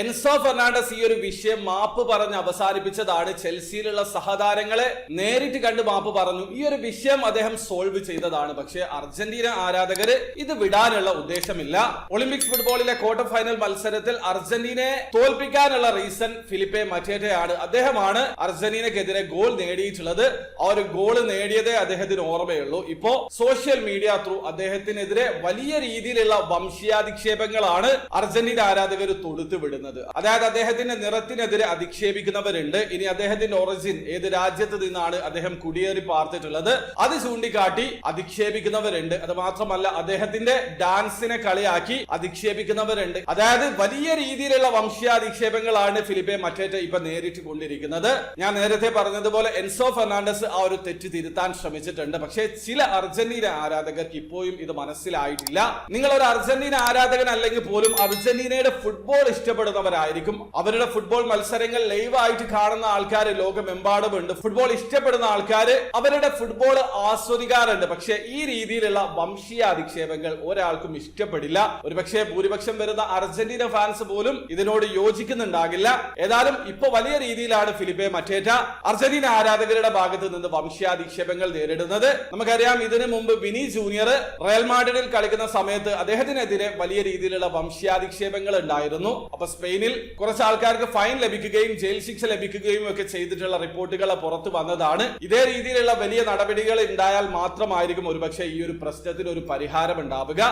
Enzo Fernandez ഈ ഒരു വിഷയം മാപ്പ് പറഞ്ഞ് അവസാനിപ്പിച്ചതാണ്. ചെൽസിയിലുള്ള സഹതാരങ്ങളെ നേരിട്ട് കണ്ട് മാപ്പ് പറഞ്ഞു. ഈ ഒരു വിഷയം അദ്ദേഹം സോൾവ് ചെയ്തതാണ്. പക്ഷേ അർജന്റീന ആരാധകര് ഇത് വിടാനുള്ള ഉദ്ദേശമില്ല. ഒളിമ്പിക്സ് ഫുട്ബോളിലെ ക്വാർട്ടർ ഫൈനൽ മത്സരത്തിൽ അർജന്റീനയെ തോൽപ്പിക്കാനുള്ള റീസൺ ഫിലിപ്പെ മറ്റേറ്റയാണ്. അദ്ദേഹമാണ് അർജന്റീനക്കെതിരെ ഗോൾ നേടിയിട്ടുള്ളത്. ആ ഒരു ഗോൾ നേടിയതേ അദ്ദേഹത്തിന് ഓർമ്മയുള്ളൂ. ഇപ്പോ സോഷ്യൽ മീഡിയ ത്രൂ അദ്ദേഹത്തിനെതിരെ വലിയ രീതിയിലുള്ള വംശീയാധിക്ഷേപങ്ങളാണ് അർജന്റീന ആരാധകർ തൊടുത്തു വിടുന്നത് അതായത് അദ്ദേഹത്തിന്റെ നിറത്തിനെതിരെ അധിക്ഷേപിക്കുന്നവരുണ്ട്. ഇനി അദ്ദേഹത്തിന്റെ ഒറിജിൻ ഏത് രാജ്യത്ത് നിന്നാണ് അദ്ദേഹം കുടിയേറി പാർത്തിട്ടുള്ളത്? അത് ചൂണ്ടിക്കാട്ടി അധിക്ഷേപിക്കുന്നവരുണ്ട്. അത് മാത്രമല്ല അദ്ദേഹത്തിന്റെ ഡാൻസിനെ കളിയാക്കി അധിക്ഷേപിക്കുന്നവരുണ്ട്. അതായത് വലിയ രീതിയിലുള്ള വംശീയാധിക്ഷേപങ്ങളാണ് ഫിലിപ്പെ മറ്റേറ്റ ഇപ്പൊ നേരിട്ട് കൊണ്ടിരിക്കുന്നത്. ഞാൻ നേരത്തെ പറഞ്ഞതുപോലെ എൻസോ ഫെർണാണ്ടസ് ആ ഒരു തെറ്റ് തിരുത്താൻ ശ്രമിച്ചിട്ടുണ്ട്. പക്ഷേ ചില അർജന്റീന ആരാധകർക്ക് ഇപ്പോഴും ഇത് മനസ്സിലായിട്ടില്ല. നിങ്ങൾ ഒരു അർജന്റീന ആരാധകൻ അല്ലെങ്കിൽ പോലും അർജന്റീനയുടെ ഫുട്ബോൾ ഇഷ്ടപ്പെടുന്നവരായിരിക്കും അവരുടെ ഫുട്ബോൾ മത്സരങ്ങൾ ലൈവ് ആയിട്ട് കാണുന്ന ആൾക്കാർ ലോകമെമ്പാടുമുണ്ട്. ഫുട്ബോൾ ഇഷ്ടപ്പെടുന്ന ആൾക്കാർ അവരുടെ ഫുട്ബോൾ ആസ്വദിക്കാറുണ്ട്. പക്ഷെ ഈ രീതിയിലുള്ള വംശീയ അധിക്ഷേപങ്ങൾ ഒരാൾക്കും ഇഷ്ടപ്പെടില്ല. ഒരുപക്ഷെ ഭൂരിപക്ഷം വരുന്ന അർജന്റീന ഫാൻസ് പോലും ഇതിനോട് യോജിക്കുന്നുണ്ടാകില്ല. ഏതായാലും ഇപ്പൊ വലിയ രീതിയിലാണ് ഫിലിപ്പെ മറ്റേറ്റ അർജന്റീന ആരാധകരുടെ ഭാഗത്ത് നിന്ന് വംശീയാധിക്ഷേപങ്ങൾ നേരിടുന്നത്. നമുക്കറിയാം ഇതിനു മുമ്പ് വിനി ജൂനിയർ റയൽ മാഡ്രിഡിൽ കളിക്കുന്ന സമയത്ത് അദ്ദേഹത്തിനെതിരെ വലിയ രീതിയിലുള്ള വംശീയാധിക്ഷേപങ്ങൾ ഉണ്ടായിരുന്നു. അപ്പൊ സ്പെയിനിൽ കുറച്ച് ആൾക്കാർക്ക് ഫൈൻ ലഭിക്കുകയും ജയിൽ ശിക്ഷ ലഭിക്കുകയും ഒക്കെ ചെയ്തിട്ടുള്ള റിപ്പോർട്ടുകൾ പുറത്തു വന്നതാണ്. ഇതേ രീതിയിലുള്ള വലിയ നടപടികൾ ഉണ്ടായാൽ മാത്രമായിരിക്കും ഒരുപക്ഷെ ഈ ഒരു പ്രശ്നത്തിന് ഒരു പരിഹാരം ഉണ്ടാവുക.